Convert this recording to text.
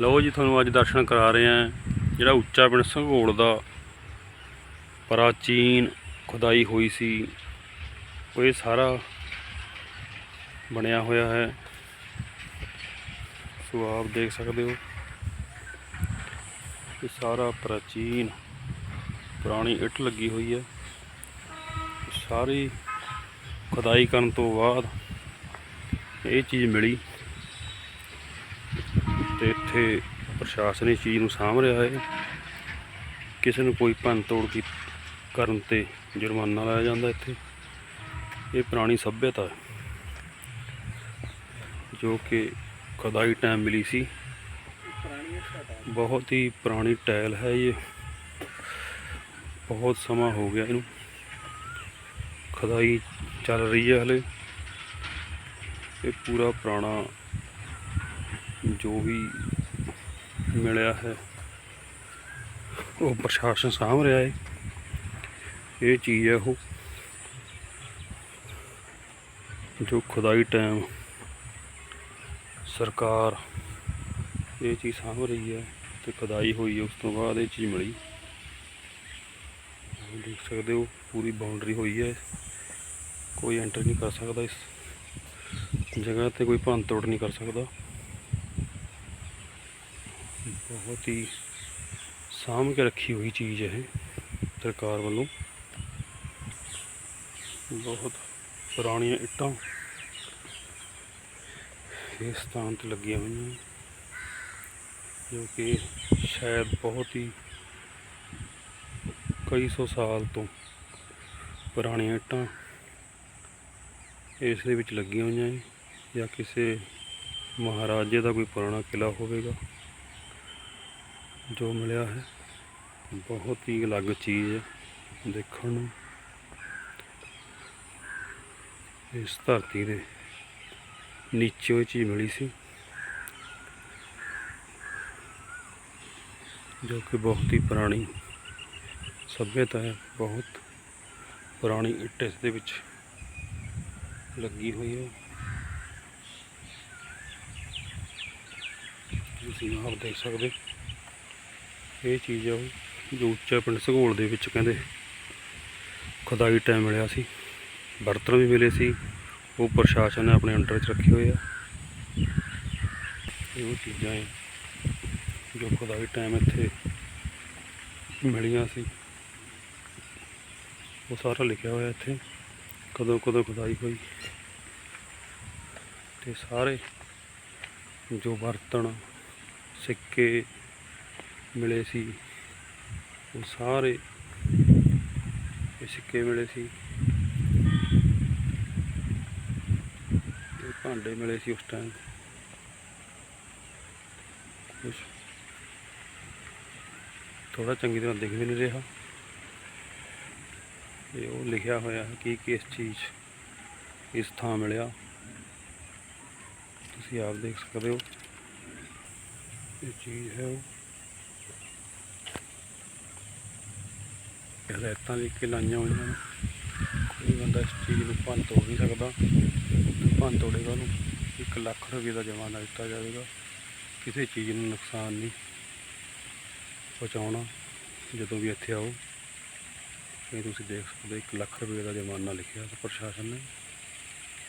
ਲਓ ਜੀ, ਤੁਹਾਨੂੰ ਅੱਜ ਦਰਸ਼ਨ ਕਰਾ ਰਹੇ ਹਾਂ। ਜਿਹੜਾ ਉੱਚਾ ਪਿੰਡ ਸੰਘੋਲ ਦਾ ਪ੍ਰਾਚੀਨ ਖੁਦਾਈ ਹੋਈ ਸੀ, ਉਹ ਇਹ ਸਾਰਾ ਬਣਿਆ ਹੋਇਆ ਹੈ। ਸੋ ਆਪ ਦੇਖ ਸਕਦੇ ਹੋ ਇਹ ਸਾਰਾ ਪ੍ਰਾਚੀਨ, ਪੁਰਾਣੀ ਇੱਟ ਲੱਗੀ ਹੋਈ ਹੈ। ਸਾਰੀ ਖੁਦਾਈ ਕਰਨ ਤੋਂ ਬਾਅਦ ਇਹ ਚੀਜ਼ ਮਿਲੀ। ਤੇ ਇੱਥੇ ਪ੍ਰਸ਼ਾਸਨ ਇਸ ਚੀਜ਼ ਨੂੰ ਸਾਂਭ ਰਿਹਾ ਹੈ। ਕਿਸੇ ਨੂੰ ਕੋਈ ਭੰਨ ਤੋੜ ਕੀ ਕਰਨ ਤੇ ਜੁਰਮਾਨਾ ਲਾਇਆ ਜਾਂਦਾ ਇੱਥੇ। ਇਹ ਪੁਰਾਣੀ ਸੱਭਿਅਤਾ ਹੈ, ਜੋ ਕਿ ਖੁਦਾਈ ਟਾਈਮ ਮਿਲੀ ਸੀ। ਬਹੁਤ ਹੀ ਪੁਰਾਣੀ ਟਾਇਲ ਹੈ ਇਹ। ਬਹੁਤ ਸਮਾਂ ਹੋ ਗਿਆ ਇਹਨੂੰ। ਖੁਦਾਈ ਚੱਲ ਰਹੀ ਹੈ ਹਲੇ। ਇਹ ਪੂਰਾ ਪੁਰਾਣਾ ਜੋ ਵੀ ਮਿਲਿਆ ਹੈ, ਉਹ ਪ੍ਰਸ਼ਾਸਨ ਸਾਂਭ ਰਿਹਾ ਹੈ ਇਹ ਚੀਜ਼ ਹੈ ਉਹ, ਜੋ ਖੁਦਾਈ ਟਾਈਮ ਸਰਕਾਰ ਇਹ ਚੀਜ਼ ਸਾਂਭ ਰਹੀ ਹੈ ਤੇ ਖੁਦਾਈ ਹੋਈ ਉਸ ਤੋਂ ਬਾਅਦ ਇਹ ਚੀਜ਼ ਮਿਲੀ। ਦੇਖ ਸਕਦੇ ਹੋ, ਪੂਰੀ ਬਾਉਂਡਰੀ ਹੋਈ ਹੈ। ਕੋਈ ਐਂਟਰ ਨਹੀਂ ਕਰ ਸਕਦਾ ਇਸ ਜਗ੍ਹਾ ਤੇ, ਕੋਈ ਭੰਨ ਤੋੜ ਨਹੀਂ ਕਰ ਸਕਦਾ। ਬਹੁਤ ਹੀ ਸਾਂਭ ਕੇ ਰੱਖੀ ਹੋਈ ਚੀਜ਼ ਹੈ ਸਰਕਾਰ ਵੱਲੋਂ। ਬਹੁਤ ਪੁਰਾਣੀਆਂ ਇੱਟਾਂ ਇਸ ਸਥਾਨ ਤੇ ਲੱਗੀਆਂ ਹੋਈਆਂ ਜੋ ਕਿ ਸ਼ਾਇਦ ਬਹੁਤ ਹੀ ਕਈ ਸੌ ਸਾਲ ਤੋਂ ਪੁਰਾਣੀਆਂ ਇੱਟਾਂ ਇਸ ਦੇ ਵਿੱਚ ਲੱਗੀਆਂ ਹੋਈਆਂ ਹੈ ਜਾਂ ਕਿਸੇ ਮਹਾਰਾਜੇ ਦਾ ਕੋਈ ਪੁਰਾਣਾ ਕਿਲਾ ਹੋਵੇਗਾ। ਜੋ ਮਿਲਿਆ ਹੈ, ਬਹੁਤ ਹੀ ਅਲੱਗ ਚੀਜ਼ ਹੈ ਦੇਖਣ ਨੂੰ। ਇਸ ਧਰਤੀ ਦੇ ਨੀਚੇ ਇਹ ਚੀਜ਼ ਮਿਲੀ ਸੀ, ਜੋ ਕਿ ਬਹੁਤ ਹੀ ਪੁਰਾਣੀ ਸਭਿਅਤਾ ਹੈ, ਬਹੁਤ ਪੁਰਾਣੀ ਇੱਟ ਇਸ ਦੇ ਵਿੱਚ ਲੱਗੀ ਹੋਈ ਹੈ। ਤੁਸੀਂ ਆਪ ਦੇਖ ਸਕਦੇ ਇਹ ਚੀਜ਼ ਆ ਉਹ, ਜੋ ਉੱਚਾ ਪਿੰਡ ਸਗੋਲ ਦੇ ਵਿੱਚ ਕਹਿੰਦੇ। ਖੁਦਾਈ ਟਾਈਮ ਮਿਲਿਆ ਸੀ ਬਰਤਨ ਵੀ ਮਿਲੇ ਸੀ, ਉਹ ਪ੍ਰਸ਼ਾਸਨ ਨੇ ਆਪਣੇ ਅੰਡਰ 'ਚ ਰੱਖੇ ਹੋਏ ਆ। ਇਹ ਚੀਜ਼ਾਂ ਹੈ ਜੋ ਖੁਦਾਈ ਟਾਈਮ ਇੱਥੇ ਮਿਲੀਆਂ ਸੀ। ਉਹ ਸਾਰਾ ਲਿਖਿਆ ਹੋਇਆ ਇੱਥੇ, ਕਦੋਂ ਕਦੋਂ ਖੁਦਾਈ ਹੋਈ। ਤੇ ਸਾਰੇ ਜੋ ਬਰਤਨ ਸਿੱਕੇ ਮਿਲੇ ਸੀ। ਉਹ ਸਾਰੇ ਸਿੱਕੇ ਮਿਲੇ ਸੀ। ਭਾਂਡੇ ਮਿਲੇ ਸੀ ਉਸ ਟਾਈਮ ਕੁਛ ਥੋੜਾ ਚੰਗੀ ਤਰ੍ਹਾਂ ਦਿਖ ਵੀ ਨਹੀਂ ਰਿਹਾ। ਇਹ ਉਹ ਲਿਖਿਆ ਹੋਇਆ ਹੈ ਕਿ ਕਿਸ ਚੀਜ਼ ਇਸ ਥਾਂ ਮਿਲਿਆ। ਤੁਸੀਂ ਆਪ ਦੇਖ ਸਕਦੇ ਹੋ। ਇਹ ਚੀਜ਼ ਹੈ ਉਹ। ਹਦਾਇਤਾਂ ਲਿਖ ਕੇ ਲਾਈਆਂ ਹੋਈਆਂ ਨੇ। ਕੋਈ ਬੰਦਾ ਇਸ ਚੀਜ਼ ਨੂੰ ਭੰਨ ਤੋੜ ਨਹੀਂ ਸਕਦਾ। ਭੰਨ ਤੋੜੇਗਾ ਉਹਨੂੰ 1 ਲੱਖ ਰੁਪਏ ਦਾ ਜ਼ਮਾਨਾ ਦਿੱਤਾ ਜਾਵੇਗਾ। ਕਿਸੇ ਚੀਜ਼ ਨੂੰ ਨੁਕਸਾਨ ਨਹੀਂ ਪਹੁੰਚਾਉਣਾ। ਜਦੋਂ ਵੀ ਇੱਥੇ ਆਓ, ਇਹ ਤੁਸੀਂ ਦੇਖ ਸਕਦੇ ਹੋ 1 ਲੱਖ ਰੁਪਏ ਦਾ ਜ਼ਮਾਨਾ ਲਿਖਿਆ ਪ੍ਰਸ਼ਾਸਨ ਨੇ।